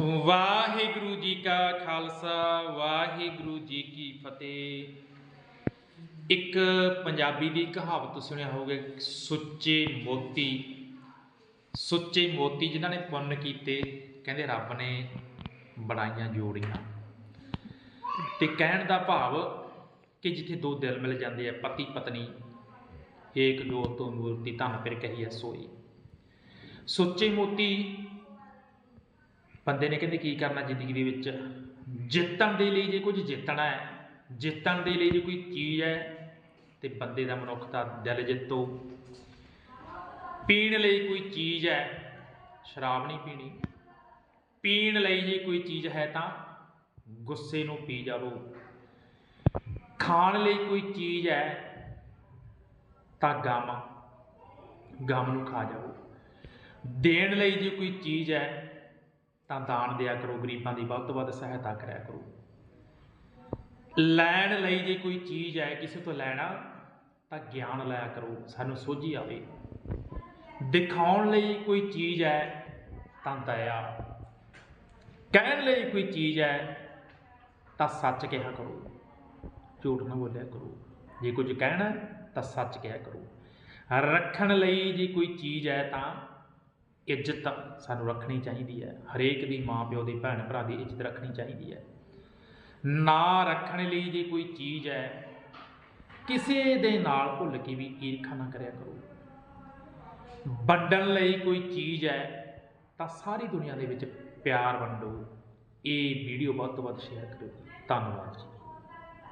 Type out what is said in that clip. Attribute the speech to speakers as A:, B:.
A: ਵਾਹਿਗੁਰੂ ਜੀ ਕਾ ਖਾਲਸਾ, ਵਾਹਿਗੁਰੂ ਜੀ ਕੀ ਫਤਿਹ। ਇੱਕ ਪੰਜਾਬੀ ਦੀ ਕਹਾਵਤ ਸੁਣਿਆ ਹੋਵੇਗਾ ਸੁੱਚੇ ਮੋਤੀ। ਸੁੱਚੇ ਮੋਤੀ ਜਿਨ੍ਹਾਂ ਨੇ ਪੁੰਨ ਕੀਤੇ, ਕਹਿੰਦੇ ਰੱਬ ਨੇ ਬਣਾਈਆਂ ਜੋੜੀਆਂ। ਤੇ ਕਹਿਣ ਦਾ ਭਾਵ ਕਿ ਜਿੱਥੇ ਦੋ ਦਿਲ ਮਿਲ ਜਾਂਦੇ ਆ, ਪਤੀ ਪਤਨੀ ਏਕ ਜੋਤ ਤੋਂ ਮੂਰਤੀ, ਧੰਨ ਫਿਰ ਕਹੀ ਐ ਸੋਈ। ਸੁੱਚੇ ਮੋਤੀ ਬੰਦੇ ਨੇ ਕਹਿੰਦੇ ਕੀ ਕਰਨਾ ਜ਼ਿੰਦਗੀ ਦੇ ਵਿੱਚ? ਜਿੱਤਣ ਦੇ ਲਈ ਜੇ ਕੁਝ ਜਿੱਤਣਾ ਹੈ, ਜਿੱਤਣ ਦੇ ਲਈ ਜੇ ਕੋਈ ਚੀਜ਼ ਹੈ, ਤੇ ਬੰਦੇ ਦਾ ਮਨੁੱਖ ਦਾ ਦਿਲ ਜਿੱਤੋ। ਪੀਣ ਲਈ ਕੋਈ ਚੀਜ਼ ਹੈ, ਸ਼ਰਾਬ ਨਹੀਂ ਪੀਣੀ। ਪੀਣ ਲਈ ਜੇ ਕੋਈ ਚੀਜ਼ ਹੈ ਤਾਂ ਗੁੱਸੇ ਨੂੰ ਪੀ ਜਾਵੋ। ਖਾਣ ਲਈ ਕੋਈ ਚੀਜ਼ ਹੈ, ਤਾਂ ਗਮ। ਗਮ ਨੂੰ ਖਾ ਜਾਵੋ। ਦੇਣ ਲਈ ਜੇ ਕੋਈ ਚੀਜ਼ ਹੈ ਤਾਂ ਦਾਨ ਦਿਆ ਕਰੋ, ਗਰੀਬਾਂ ਦੀ ਵੱਧ ਤੋਂ ਵੱਧ ਸਹਾਇਤਾ ਕਰਿਆ ਕਰੋ। ਲੈਣ ਲਈ ਜੇ ਕੋਈ ਚੀਜ਼ ਹੈ, ਕਿਸੇ ਤੋਂ ਲੈਣਾ, ਤਾਂ ਗਿਆਨ ਲਿਆ ਕਰੋ, ਸਾਨੂੰ ਸੋਝੀ ਆਵੇ। ਦਿਖਾਉਣ ਲਈ ਕੋਈ ਚੀਜ਼ ਹੈ, ਤਾਂ ਦਇਆ। ਕਹਿਣ ਲਈ ਕੋਈ ਚੀਜ਼ ਹੈ, ਤਾਂ ਸੱਚ ਕਿਹਾ ਕਰੋ। ਝੂਠ ਨਾ ਬੋਲਿਆ ਕਰੋ। ਜੇ ਕੁਝ ਕਹਿਣਾ ਤਾਂ ਸੱਚ ਕਿਹਾ ਕਰੋ। ਰੱਖਣ ਲਈ ਜੇ ਕੋਈ ਚੀਜ਼ ਹੈ, ਤਾਂ ਇੱਜ਼ਤ ਸਾਨੂੰ ਰੱਖਣੀ ਚਾਹੀਦੀ ਹੈ। ਹਰੇਕ ਦੀ ਮਾਂ ਪਿਓ ਦੀ ਭੈਣ ਭਰਾ ਦੀ ਇੱਜ਼ਤ ਰੱਖਣੀ ਚਾਹੀਦੀ ਹੈ। ਨਾ ਰੱਖਣ ਲਈ ਜੇ ਕੋਈ ਚੀਜ਼ ਹੈ, ਕਿਸੇ ਦੇ ਨਾਲ ਭੁੱਲ ਕੇ ਵੀ ਈਰਖਾ ਨਾ ਕਰਿਆ ਕਰੋ। ਵੰਡਣ ਲਈ ਕੋਈ ਚੀਜ਼ ਹੈ, ਤਾਂ ਸਾਰੀ ਦੁਨੀਆ ਦੇ ਵਿੱਚ ਪਿਆਰ ਵੰਡੋ। ਇਹ ਵੀਡੀਓ ਵੱਧ ਤੋਂ ਵੱਧ ਸ਼ੇਅਰ ਕਰੋ ਧੰਨਵਾਦ ਜੀ।